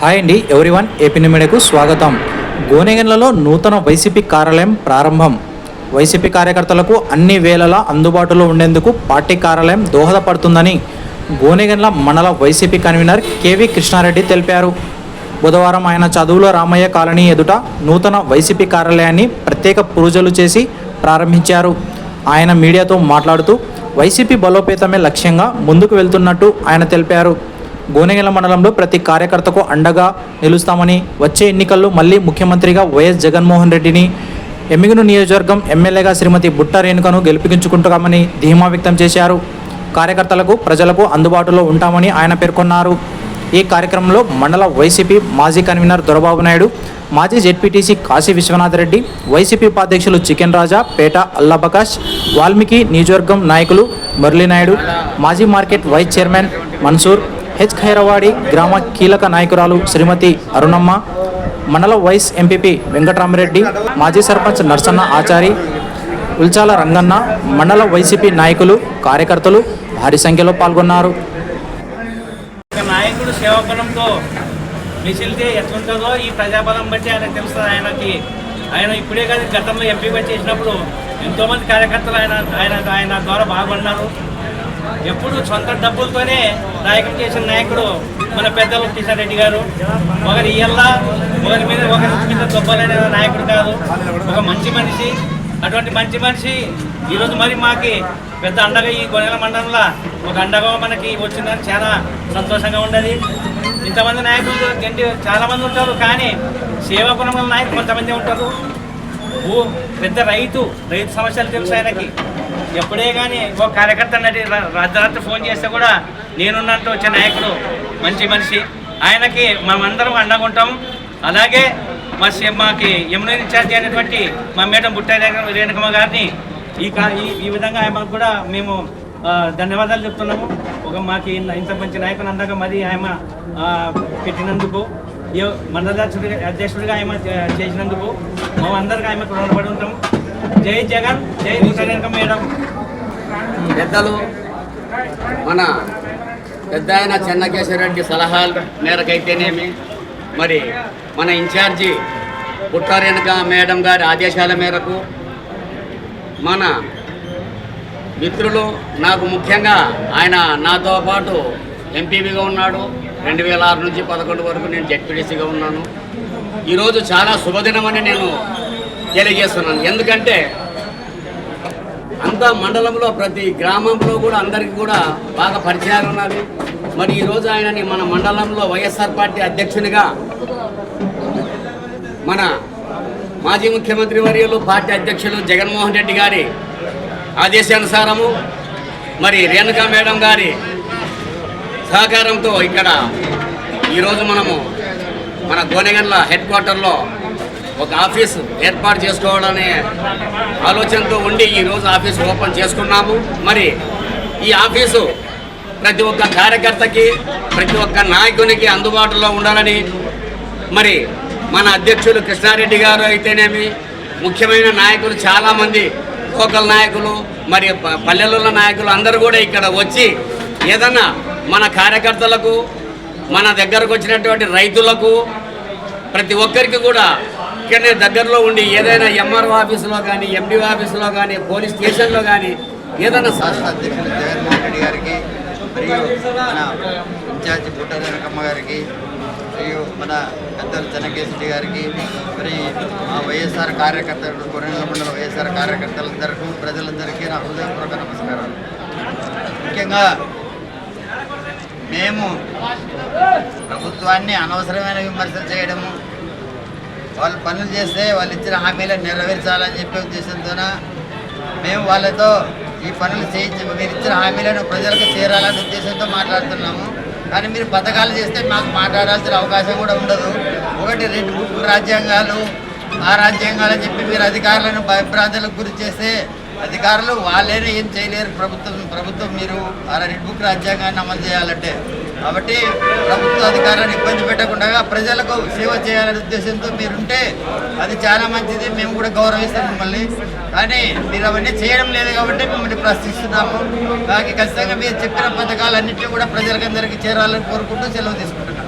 Hi అండి everyone AP మీడియాకు స్వాగతం. గోనెగన్లలో నూతన వైసీపీ కార్యాలయం ప్రారంభం. వైసీపీ కార్యకర్తలకు అన్ని వేళలా అందుబాటులో ఉండేందుకు పార్టీ కార్యాలయం దోహదపడుతుందని గోనెగన్ల మండల వైసీపీ కన్వీనర్ కేవి కృష్ణారెడ్డి తెలిపారు. బుధవారం ఆయన చదువుల రామయ్య కాలనీ ఎదుట నూతన వైసీపీ కార్యాలయాన్ని ప్రత్యేక పూజలు చేసి ప్రారంభించారు. ఆయన మీడియాతో మాట్లాడుతూ వైసీపీ బలోపేతమే లక్ష్యంగా ముందుకు వెళ్తున్నట్టు ఆయన తెలిపారు. గోనెగల మండలంలో ప్రతి కార్యకర్తకు అండగా నిలుస్తామని వచ్చే ఎన్నికల్లో మళ్ళీ ముఖ్యమంత్రిగా వైఎస్ జగన్మోహన్ రెడ్డిని ఎమ్మిగును నియోజకవర్గం ఎమ్మెల్యేగా శ్రీమతి బుట్ట రేణుకను గెలిపించుకుంటామని ధీమా వ్యక్తం చేశారు. కార్యకర్తలకు ప్రజలకు అందుబాటులో ఉంటామని ఆయన పేర్కొన్నారు. ఈ కార్యక్రమంలో మండల వైసీపీ మాజీ కన్వీనర్ దొరబాబు నాయుడు మాజీ జెడ్పీటీసీ కాశీ విశ్వనాథ్ రెడ్డి వైసీపీ ఉపాధ్యక్షులు చికెన్ రాజా పేట అల్లాబకాష్ వాల్మీకి నియోజకవర్గం నాయకులు మురళీనాయుడు మాజీ market vice chairman Mansoor H Khairavadi గ్రామ కీలక నాయకురాలు శ్రీమతి అరుణమ్మ మండల వైస్ ఎంపీపీ వెంకటరామరెడ్డి మాజీ సర్పంచ్ నర్సన్న ఆచారి ఉల్చాల రంగన్న మండల వైసీపీ నాయకులు కార్యకర్తలు భారీ సంఖ్యలో పాల్గొన్నారు. నాయకుడు సేవకులంతో మిసిలితే ఎట్లుంటుందో ఈ ప్రజాబలం బట్టి ఆయన తెలుస్తుంది ఆయనకి. ఆయన ఇప్పుడే కాదు గతంలో ఎంపీగా చేసినప్పుడు ఎంతోమంది కార్యకర్తలు ఆయన ఆయన ఆయన ద్వారా బాగున్నారు ఎప్పుడు సొంత డబ్బులతోనే నాయకులు చేసిన నాయకుడు మన పెద్దలు కిషన్ రెడ్డి గారు. ఒకరి ఇళ్ళ ఒకరి మీద ఒకరి మీద దొబ్బలైన నాయకుడు కాదు. ఒక మంచి మనిషి. అటువంటి మంచి మనిషి ఈరోజు మరి మాకి పెద్ద అండగా ఈ గొనెల మండలంలో ఒక అండగా మనకి వచ్చిందని చాలా సంతోషంగా ఉన్నది ఇంతమంది నాయకులు గంటి చాలా మంది ఉంటారు కానీ సేవా గుణముల నాయకులు కొంతమంది ఉంటారు. ఓ పెద్ద రైతు రైతు సమస్యలు తెలుసు ఆయనకి. ఎప్పుడే కానీ ఓ కార్యకర్త నటి రాత్రి ఫోన్ చేస్తే కూడా నేనున్నట్టు వచ్చే నాయకుడు మంచి మనిషి. ఆయనకి మనమందరం అండగుంటాం అలాగే మా మాకి యమున ఇన్ఛార్జి అయినటువంటి మా మేడం బుట్టాయి రేణుకమ్మ గారిని ఈ కా ఈ ఈ విధంగా ఆమెకు కూడా మేము ధన్యవాదాలు చెప్తున్నాము. ఒక మాకు ఇంత మంచి నాయకుని అందాక మరి ఆయన పెట్టినందుకు ఏ- అధ్యక్షుడిగా ఆయన చేసినందుకు మేము అందరికీ ఆయనకు రుణపడి ఉంటాము. జై జగన్ జై రేణుకమ్మ మేడం. పెద్దలు మన పెద్ద ఆయన చెన్నకేశ్వరరెడ్డి సలహాల మేరకైతేనేమి మరి మన ఇన్ఛార్జి పుట్టారేనక మేడం గారి ఆదేశాల మేరకు మన మిత్రులు నాకు ముఖ్యంగా ఆయన నాతో పాటు ఎంపీవీగా ఉన్నాడు. రెండు వేల ఆరు నుంచి పదకొండు వరకు నేను జెడ్పీడీసీగా ఉన్నాను. ఈరోజు చాలా శుభదినమని నేను తెలియజేస్తున్నాను. ఎందుకంటే అంత మండలంలో ప్రతి గ్రామంలో కూడా అందరికీ కూడా బాగా పరిచయాలు ఉన్నది. మరి ఈరోజు ఆయనని మన మండలంలో వైఎస్ఆర్ పార్టీ అధ్యక్షునిగా మన మాజీ ముఖ్యమంత్రి వర్యులు పార్టీ అధ్యక్షులు జగన్మోహన్ రెడ్డి గారి ఆదేశానుసారము మరి రేణుకా మేడం గారి సహకారంతో ఇక్కడ ఈరోజు మనము మన గోనెగండ్ల హెడ్ క్వార్టర్లో ఒక ఆఫీస్ ఏర్పాటు చేసుకోవాలనే ఆలోచనతో ఉండి ఈరోజు ఆఫీస్ ఓపెన్ చేసుకున్నాము. మరి ఈ ఆఫీసు ప్రతి ఒక్క కార్యకర్తకి ప్రతి ఒక్క నాయకునికి అందుబాటులో ఉండాలని మరి మన అధ్యక్షులు కృష్ణారెడ్డి గారు అయితేనేమి ముఖ్యమైన నాయకులు చాలామంది లోకల్ నాయకులు మరి ప- పల్లెలలో నాయకులు అందరూ కూడా ఇక్కడ వచ్చి ఏదన్నా మన కార్యకర్తలకు మన దగ్గరకు వచ్చినటువంటి రైతులకు ప్రతి ఒక్కరికి కూడా ఇక్కడనే దగ్గరలో ఉండి ఏదైనా ఎంఆర్ఓ ఆఫీసులో కానీ ఎండిఓ ఆఫీసులో కానీ పోలీస్ స్టేషన్లో కానీ ఏదైనా శాస్త్రాధ్యక్షులు రాష్ట్ర అధ్యక్షులు జగన్మోహన్ రెడ్డి గారికి మరియు మన ఇన్ఛార్జి బుట్ట జనకమ్మ గారికి మరియు మన పెద్దలు చెన్నకేశ్వరి గారికి మరి మా వైఎస్ఆర్ కార్యకర్తలు కొరెండ్ల మండల వైఎస్ఆర్ కార్యకర్తలందరికీ ప్రజలందరికీ నా హృదయపూర్వక నమస్కారాలు. ముఖ్యంగా మేము ప్రభుత్వాన్ని అనవసరమైన విమర్శలు చేయడము వాళ్ళు పనులు చేస్తే వాళ్ళు ఇచ్చిన హామీలను నెరవేర్చాలని చెప్పే ఉద్దేశంతోన మేము వాళ్ళతో ఈ పనులు చేయించి మీరు ఇచ్చిన హామీలను ప్రజలకు చేరాలనే ఉద్దేశంతో మాట్లాడుతున్నాము. కానీ మీరు పథకాలు చేస్తే మాకు మాట్లాడాల్సిన అవకాశం కూడా ఉండదు. ఒకటి రెండు బుక్ రాజ్యాంగాలు ఆ రాజ్యాంగాలు చెప్పి మీరు అధికారులను భయభ్రాంతులకు గురి చేస్తే అధికారులు వాళ్ళైనా ఏం చేయలేరు. ప్రభుత్వం ప్రభుత్వం మీరు ఆ రెడ్ బుక్ రాజ్యాంగాన్ని అమలు చేయాలంటే. కాబట్టి ప్రభుత్వ అధికారాన్ని ఇబ్బంది పెట్టకుండా ప్రజలకు సేవ చేయాలనే ఉద్దేశంతో మీరుంటే అది చాలా మంచిది. మేము కూడా గౌరవిస్తాం మిమ్మల్ని. కానీ మీరు అవన్నీ చేయడం లేదు కాబట్టి మిమ్మల్ని ప్రశ్నిస్తున్నాము. దానికి ఖచ్చితంగా మీరు చెప్పిన పథకాలన్నింటినీ కూడా ప్రజలకందరికీ చేరాలని కోరుకుంటూ సెలవు తీసుకుంటున్నాను.